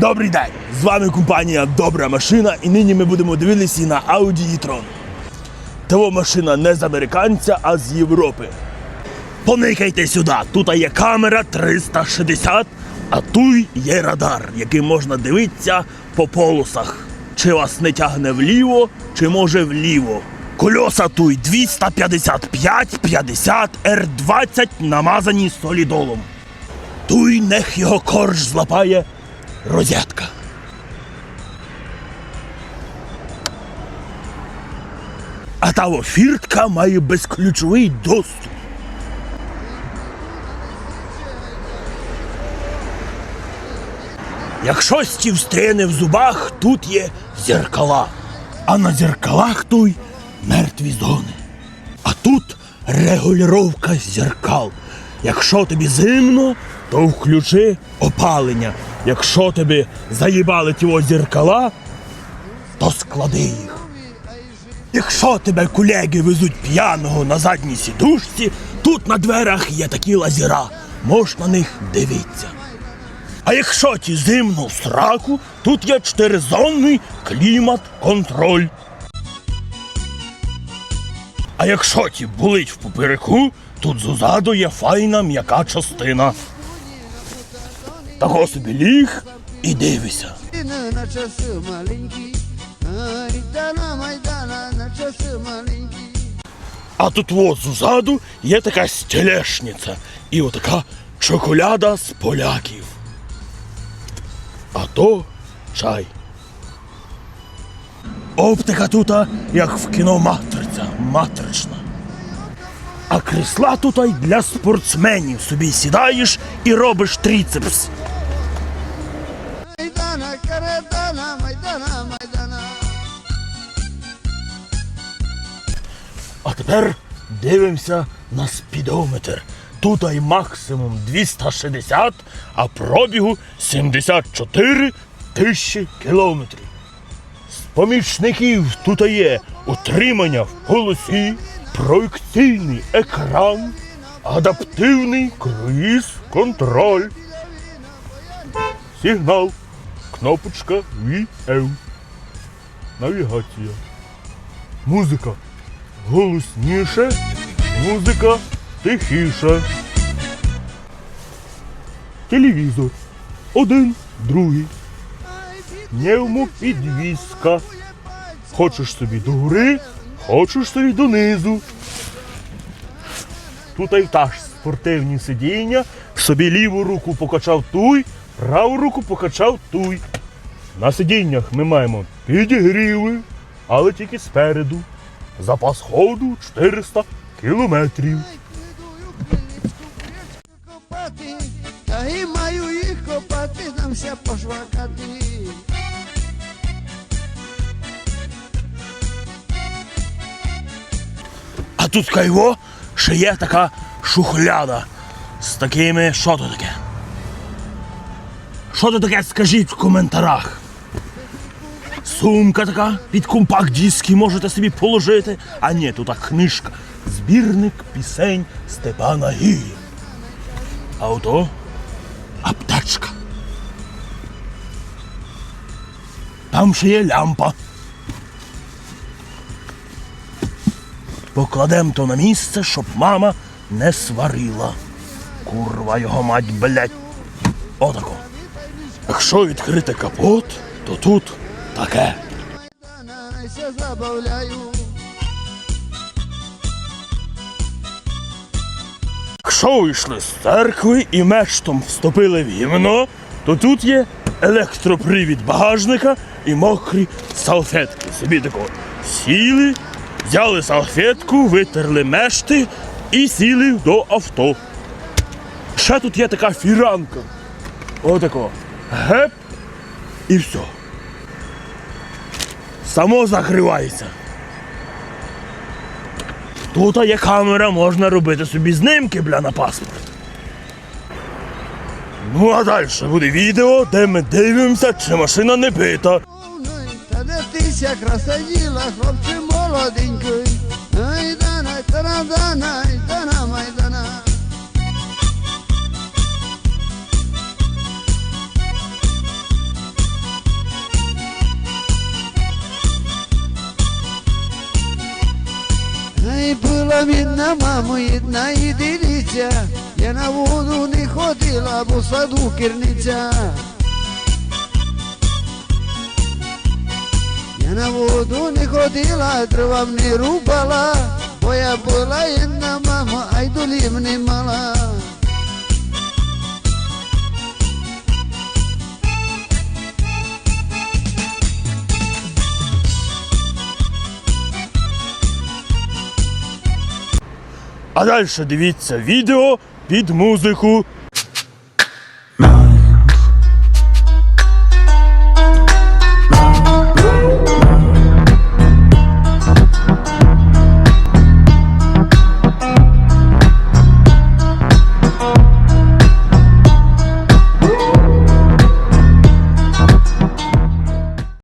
Добрий день! З вами компанія Добра машина, і нині ми будемо дивитися на Audi e-tron. Того машина не з американця, а з Європи. Поникайте сюди. Тут є камера 360, а тут є радар, яким можна дивитися по полосах. Чи вас не тягне вліво, чи може вліво. Кольоса тут 255 50 R20 намазані солідолом. Туй нех його корж злапає розетка. А та во фіртка має безключовий доступ. Як щось ті встряне в зубах, тут є зеркала. А на зеркалах той мертві зони. А тут регулювання зеркал. Якщо тобі зимно, то включи опалення. Якщо тобі заїбали ті ось то склади їх. Якщо тебе колеги везуть п'яного на задній сідушці, тут на дверях є такі лазера. Можеш на них дивитися. А якщо ті зимно в сраку, тут є чотиризонний клімат-контроль. А якщо ті болить в попереку, тут ззаду є файна м'яка частина. Таго собі ліг і дивися. На часи маленькі, Майдана, Майдана на часи маленькі. А тут от ззаду є така стелешниця і отака чоколяда з поляків. А то чай. Оптика тут, як в кіно матриця, матрична. А крісла тут для спортсменів собі сідаєш і робиш тріцепс. Майдана, Майдана, Майдана. А тепер дивимося на спідометр. Тут ай максимум 260, а пробігу 74 тисячі кілометрів. З помічників тут є утримання в полосі, проекційний екран, адаптивний круїз-контроль. Сигнал, кнопочка VL. Навігація. Музика голосніше, музика тихіше. Телевізор. Один, другий. Пневмопідвізка. Хочеш собі до гори, хочеш собі донизу. Тут і та ж спортивні сидіння. Собі ліву руку покачав туй, праву руку покачав туй. На сидіннях ми маємо підігріви, але тільки спереду. Запас ходу 400 кілометрів. Та і маю їх копати, дамся пошвакати. А тут кайво ще є така шухляда з такими. Що то таке? Що то таке, скажіть в коментарях. Сумка така під компакт диски можете собі положити. А ні, тут книжка. Збірник пісень Степана Гії. А ото аптечка. Там ще є лямпа. Покладем то на місце, щоб мама не сварила. Курва його мать, блядь. Отако. Якщо відкрити капот, то тут таке. Якщо вийшли з церкви і мештом вступили в гімно, то тут є електропривід багажника і мокрі салфетки. Собі тако сіли, взяли салфетку, витерли мешти і сіли до авто. Ще тут є така фіранка. Отако. Геп і все. Само закривається. Тут є камера, можна робити собі знимки, бля, на паспорт. Ну а далі буде відео, де ми дивимося, чи машина не бита. Та де тися красаділа, хлопче молоденький. Майдана, тарадана, Майдана, Майдана. була мінна, мамо, єдна єдиниця. Я на воду не ходила, бо саду керниця. Я на воду не ходила, дрова не рубала, бо я була jedna мамо, а й долів не мала. А далі дивіться відео під музику.